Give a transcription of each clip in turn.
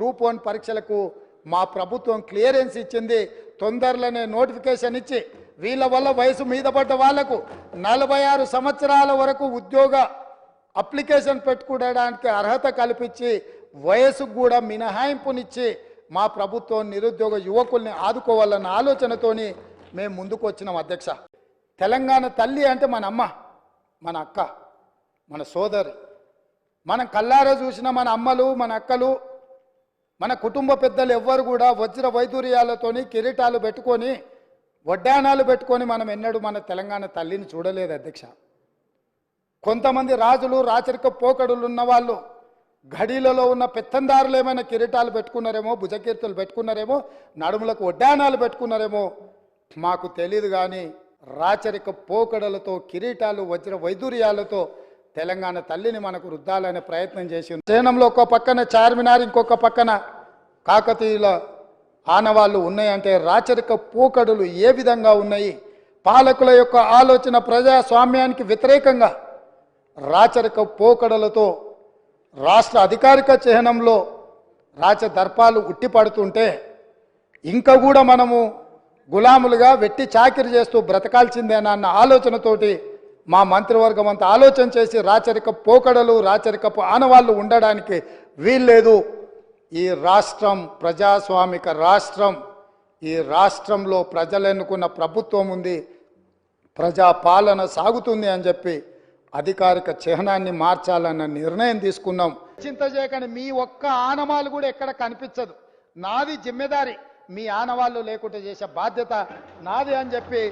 Group one పరీక్షలకు మా ప్రభుత్వం క్లియరెన్స్ ఇచ్చింది. తొందరలోనే నోటిఫికేషన్ ఇచ్చి వీళ్ళ వల్ల వయసు మీద పడ్డ వాళ్ళకు నలభై ఆరు సంవత్సరాల వరకు ఉద్యోగ అప్లికేషన్ పెట్టుకోవడానికి అర్హత కల్పించి వయసుకు కూడా మినహాయింపునిచ్చి మా ప్రభుత్వం నిరుద్యోగ యువకుల్ని ఆదుకోవాలన్న ఆలోచనతోని మేము ముందుకు వచ్చినాం అధ్యక్ష. తెలంగాణ తల్లి అంటే మన అమ్మ మన అక్క మన సోదరి. మనం కల్లారా చూసిన మన అమ్మలు మన అక్కలు మన కుటుంబ పెద్దలు ఎవ్వరు కూడా వజ్ర వైదూర్యాలతోని కిరీటాలు పెట్టుకొని వడ్డానాలు పెట్టుకొని మనం ఎన్నడూ మన తెలంగాణ తల్లిని చూడలేదు అధ్యక్ష. కొంతమంది రాజులు రాచరిక పోకడులు ఉన్నవాళ్ళు వాళ్ళు ఉన్న పెత్తందారులు ఏమైనా కిరీటాలు పెట్టుకున్నారేమో భుజకీర్తులు పెట్టుకున్నారేమో నడుములకు వడ్డానాలు పెట్టుకున్నారేమో మాకు తెలియదు కానీ రాచరిక పోకడలతో కిరీటాలు వజ్ర వైదూర్యాలతో తెలంగాణ తల్లిని మనకు రుద్దాలనే ప్రయత్నం చేసి ఉంది. సేనంలో ఒక పక్కన చార్మినార్ ఇంకొక పక్కన కాకతీయుల ఆనవాళ్ళు ఉన్నాయంటే రాచరిక పోకడులు ఏ విధంగా ఉన్నాయి పాలకుల యొక్క ఆలోచన ప్రజాస్వామ్యానికి వ్యతిరేకంగా రాచరిక పోకడలతో రాష్ట్ర అధికారిక చిహ్నంలో రాచదర్పాలు ఉట్టిపడుతుంటే ఇంకా కూడా మనము గులాములుగా వెట్టి చాకిరి చేస్తూ బ్రతకాల్సిందేనా అన్న ఆలోచనతోటి మా మంత్రివర్గం అంతా ఆలోచన చేసి రాచరిక పోకడలు రాచరికపు ఆనవాళ్ళు ఉండడానికి వీల్లేదు. ఈ రాష్ట్రం ప్రజాస్వామిక రాష్ట్రం. ఈ రాష్ట్రంలో ప్రజలు ఎన్నుకున్న ప్రభుత్వం ఉంది. ప్రజా పాలన సాగుతుంది అని చెప్పి అధికారిక చిహ్నాన్ని మార్చాలన్న నిర్ణయం తీసుకున్నాం. చింత చేయకండి మీ ఒక్క ఆనవాళ్ళు కూడా ఎక్కడ కనిపించదు. నాది జిమ్మెదారి. మీ ఆనవాళ్ళు లేకుండా చేసే బాధ్యత నాది అని చెప్పి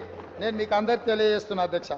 నేను మీకు అందరికి తెలియజేస్తున్నా అధ్యక్ష.